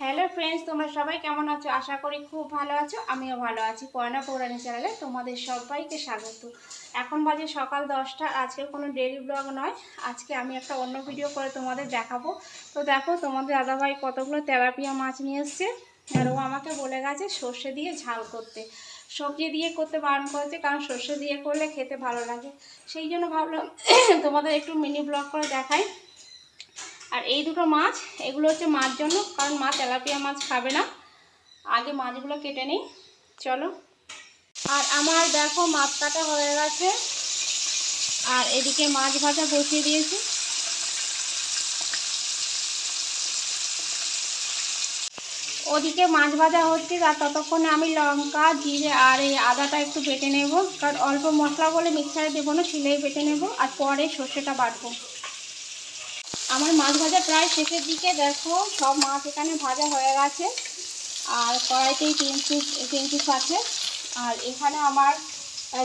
Hello friends তোমরা সবাই কেমন আছো? আশা করি খুব ভালো আছো। আমিও ভালো আছি। পয়না পৌরাণী চ্যানেলে তোমাদের সবাইকে স্বাগত। এখন বাজে সকাল দশটা। আজকে কোনো ডেলি ব্লগ নয়। আজকে আমি একটা অন্য ভিডিও করে তোমাদের দেখাবো। তো দেখো, তোমাদের দাদাভাই কতগুলো তেলাপিয়া মাছ নিয়ে এসছে। আর ও আমাকে বলে গেছে সর্ষে দিয়ে ঝাল করতে। সবজি দিয়ে করতে বারণ করেছে, কারণ সর্ষে দিয়ে করলে খেতে ভালো লাগে। সেই জন্য ভাবলাম, তোমাদের একটু মিনি ব্লগ করে দেখাই। আর এই দুটো মাছ, এগুলো হচ্ছে মাছ জন্য, কারণ মাছ তেলাপিয়া মাছ খাবে না। আগে মাছগুলো কেটে নিই, চলো। আর আমার দেখো মাছ কাটা হয়ে গেছে। আর এদিকে মাছ ভাজা বসিয়ে দিয়েছি। ওদিকে মাছ ভাজা হচ্ছে, আর ততক্ষণে আমি লঙ্কা, জিরে আর এই আদাটা একটু বেটে নেব, কারণ অল্প মশলা বলে মিক্সারে দেবো না, শিলেই বেটে নেব, আর পরে সর্ষেটা বাটবো। আমার মাছ ভাজা প্রায় শেষের দিকে, দেখো সব মাছ এখানে ভাজা হয়ে গেছে। আর কড়াইতেই তিন পিস তিন পিস আছে। আর এখানে আমার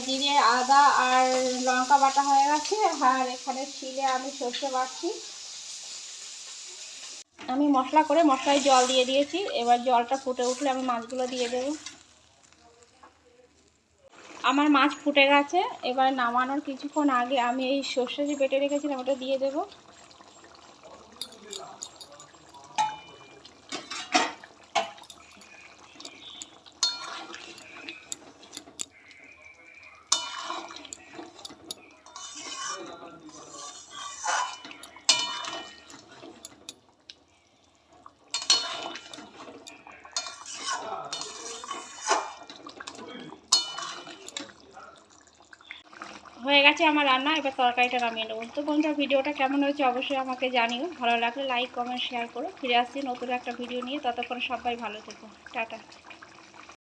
জিরে, আদা আর লঙ্কা বাটা হয়ে গেছে। আর এখানে শিলে আমি সর্ষে বাটছি। আমি মশলা করে মশলায় জল দিয়ে দিয়েছি। এবার জলটা ফুটে উঠলে আমি মাছগুলো দিয়ে দেবো। আমার মাছ ফুটে গেছে। এবার নামানোর কিছুক্ষণ আগে আমি এই সর্ষে যে বেটে রেখেছিলাম, ওটা দিয়ে দেবো। হয়ে গেছে আমার রান্না, এবার তরকারিটা নামিয়ে নেব। তো বন্ধুরা, ভিডিওটা কেমন হয়েছে অবশ্যই আমাকে জানিও। ভালো লাগলে লাইক কমেন্ট শেয়ার করো। ফিরে আসছি নতুন একটা ভিডিও নিয়ে। ততক্ষণ সবাই ভালো থেকো। টাটা।